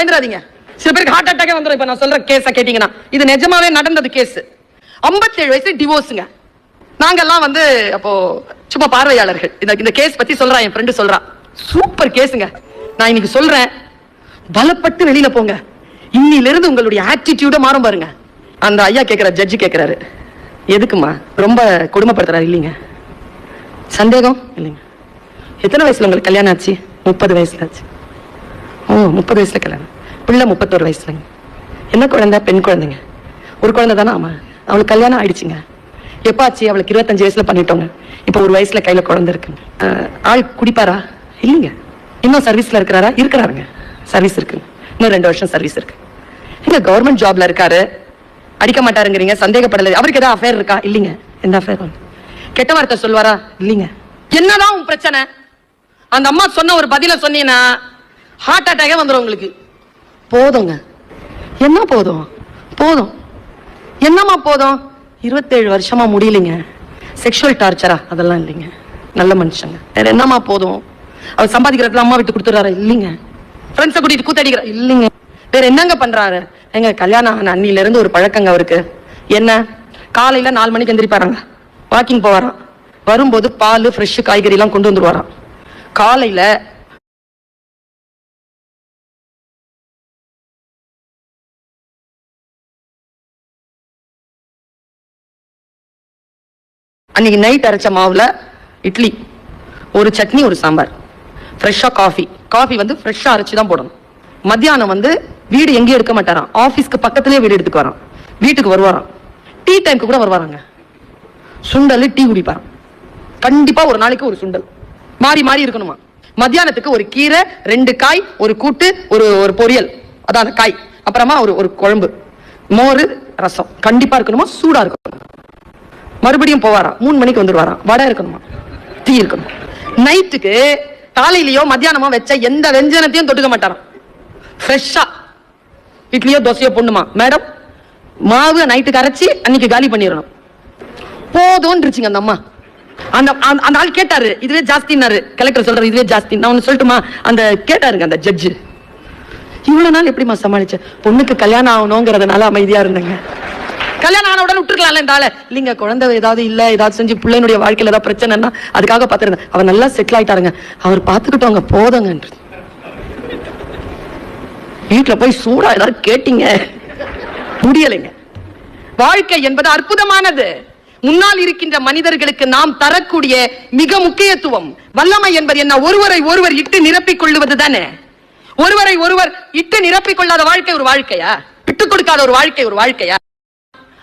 பயந்துடாதீங்க. சில பேருக்கு ஹார்ட் அட்டாக்கே வந்துடும் இப்ப நான் சொல்ற கேஸ கேட்டீங்கன்னா. இது நிஜமாவே நடந்தது கேஸ் 57 வயசு டிவோர்ஸுங்க நாங்கெல்லாம் வந்து அப்போ சும்மா பார்வையாளர்கள். இந்த இந்த கேஸ் பத்தி சொல்றான் என் ஃப்ரெண்டு சொல்றான் சூப்பர் கேஸுங்க நான் இன்னைக்கு சொல்றேன். பலப்பட்டு வெளியில போங்க. இன்னிலிருந்து உங்களுடைய ஆட்டிடியூட மாறும் பாருங்க. அந்த ஐயா கேட்கிற ஜட்ஜி கேட்கிறாரு எதுக்குமா ரொம்ப கொடுமைப்படுத்துறாரு இல்லைங்க. சந்தேகம்? இல்லைங்க. எத்தனை வயசுல உங்களுக்கு கல்யாணம் ஆச்சு? முப்பது வயசுல ஆச்சு. ஓ முப்பது வயசுல கல்யாணம். பிள்ளை முப்பத்தோரு வயசுலங்க. என்ன குழந்தை? பெண் குழந்தைங்க. ஒரு குழந்தை தானே ஆமா. அவளுக்கு கல்யாணம் ஆயிடுச்சுங்க. எப்ப ஆச்சு? அவளுக்கு இருபத்தஞ்சு வயசுல பண்ணிட்டோங்க. இப்போ ஒரு வயசுல கையில குழந்தை இருக்குங்க. ஆள் குடிப்பாரா? இல்லைங்க. இன்னும் சர்வீஸ்ல இருக்கிறாரா? இருக்கிறாருங்க. சர்வீஸ் இருக்குங்க இன்னும் ரெண்டு வருஷம் சர்வீஸ் இருக்கு. இல்ல கவர்மெண்ட் ஜாப்ல இருக்காரு. அடிக்க மாட்டாருங்கிறீங்க. சந்தேகப்படல. அவருக்கு ஏதாவது அஃபேர் இருக்கா? இல்லைங்க. எந்த அஃபேர் கெட்ட வார்த்தை சொல்வாரா இல்லைங்க. என்னதான் உன் பிரச்சனை? அந்த அம்மா சொன்ன ஒரு பதில சொன்னீங்கன்னா ஹார்ட் அட்டாக்கே வந்துடும் உங்களுக்கு. போதுங்க. என்ன போதும்? போதும். என்னம்மா போதும்? இருபத்தேழு வருஷமா முடியலைங்க. செக்ஷுவல் டார்ச்சரா அதெல்லாம் இல்லைங்க. நல்ல மனுஷங்க. வேற என்னம்மா போதும்? அவர் சம்பாதிக்கிறதுல அம்மா விட்டு கொடுத்துறாரு இல்லைங்க. ஃப்ரெண்ட்ஸை கூட்டிட்டு கூத்தடிக்கிற? இல்லைங்க. வேற என்னங்க பண்றாரு? எங்க கல்யாணம் ஆன அன்னில இருந்து ஒரு பழக்கங்க அவருக்கு. என்ன? காலையில நாலு மணிக்கு எந்திரிப்பாருங்க. வாக்கிங் போவாராம். வரும்போது பால் ஃப்ரெஷ் காய்கறி எல்லாம் கொண்டு வந்துருவாராம். காலையில அன்னைக்கு நைட் அரைச்ச மாவுல இட்லி ஒரு சட்னி ஒரு சாம்பார். ஃப்ரெஷ்ஷாக காஃபி காஃபி வந்து ஃப்ரெஷ்ஷாக அரைச்சு தான் போடணும். மத்தியானம் வந்து வீடு எங்கேயும் எடுக்க மாட்டாராம். ஆஃபீஸ்க்கு பக்கத்துலேயே வீடு எடுத்துக்கு வரான். வீட்டுக்கு வருவாராம். டீ டைம்க்கு கூட வருவாராங்க. சுண்டல் டீ குடிப்பாராம். கண்டிப்பாக ஒரு நாளைக்கு ஒரு சுண்டல். மாறி மாறி இருக்கணுமா? மத்தியானத்துக்கு ஒரு கீரை ரெண்டு காய் ஒரு கூட்டு ஒரு ஒரு பொரியல். அதான் அந்த காய். அப்புறமா ஒரு ஒரு குழம்பு. மோர் ரசம். கண்டிப்பாக இருக்கணுமா? சூடாக இருக்கணும். மறுபடியும் போவாராம். மூணு மணிக்கு வந்துருவாராம். வடை இருக்கணுமா? டீ இருக்கணும். நைட்டுக்கு காலையிலயோ மத்தியானமோ வச்ச எந்த வெஞ்சனத்தையும் தொட்டுக்க மாட்டாராம். ஃப்ரெஷ்ஷா இட்லியோ தோசையோ பொண்ணுமா மேடம் மாவு நைட்டுக்கு அரைச்சி அன்னைக்கு காலி பண்ணிடணும் போதும்ன்றுச்சுங்க அந்த அம்மா. அந்த அந்த- அந்த ஆள் கேட்டாரு. இதுவே ஜாஸ்தின்னாரு. கலெக்டர் சொல்றாரு இதுவே ஜாஸ்தி. நான் ஒன்னு சொல்லட்டுமா? அந்த கேட்டாருங்க அந்த ஜட்ஜு இவ்வளவு நாள் எப்படிம்மா சமாளிச்ச? பொண்ணுக்கு கல்யாணம் ஆகணுங்கிறதுனால அமைதியா இருந்தேங்க. கல்யாணம் ஆன உடனே விட்டுருக்கலாம்ல இந்த ஆளை. இல்லைங்க குழந்தை ஏதாவது இல்ல ஏதாவது செஞ்சு பிள்ளைனுடைய வாழ்க்கையில ஏதாவது பிரச்சனைன்னா அதுக்காக பாத்துருந்தேன் அவர் நல்லா செட்டில் ஆயிட்டாருங்க. அவர் பாத்துக்கிட்டவங்க போதுங்கன்றது. வீட்டுல போய் சூடா ஏதாவது கேட்டீங்க? முடியலைங்க. வாழ்க்கை என்பது அற்புதமானது. முன்னால் இருக்கின்ற மனிதர்களுக்கு நாம் தரக்கூடிய மிக முக்கியத்துவம். வல்லமை என்பது என்ன? ஒருவரை ஒருவர் இட்டு நிரப்பிக் கொள்ளுவது தானே. ஒருவரை ஒருவர் இட்டு நிரப்பிக் கொள்ளாத வாழ்க்கை ஒரு வாழ்க்கையா? விட்டுக் கொடுக்காத ஒரு வாழ்க்கை ஒரு வாழ்க்கையா?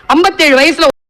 ஐம்பத்தேழு வயசுல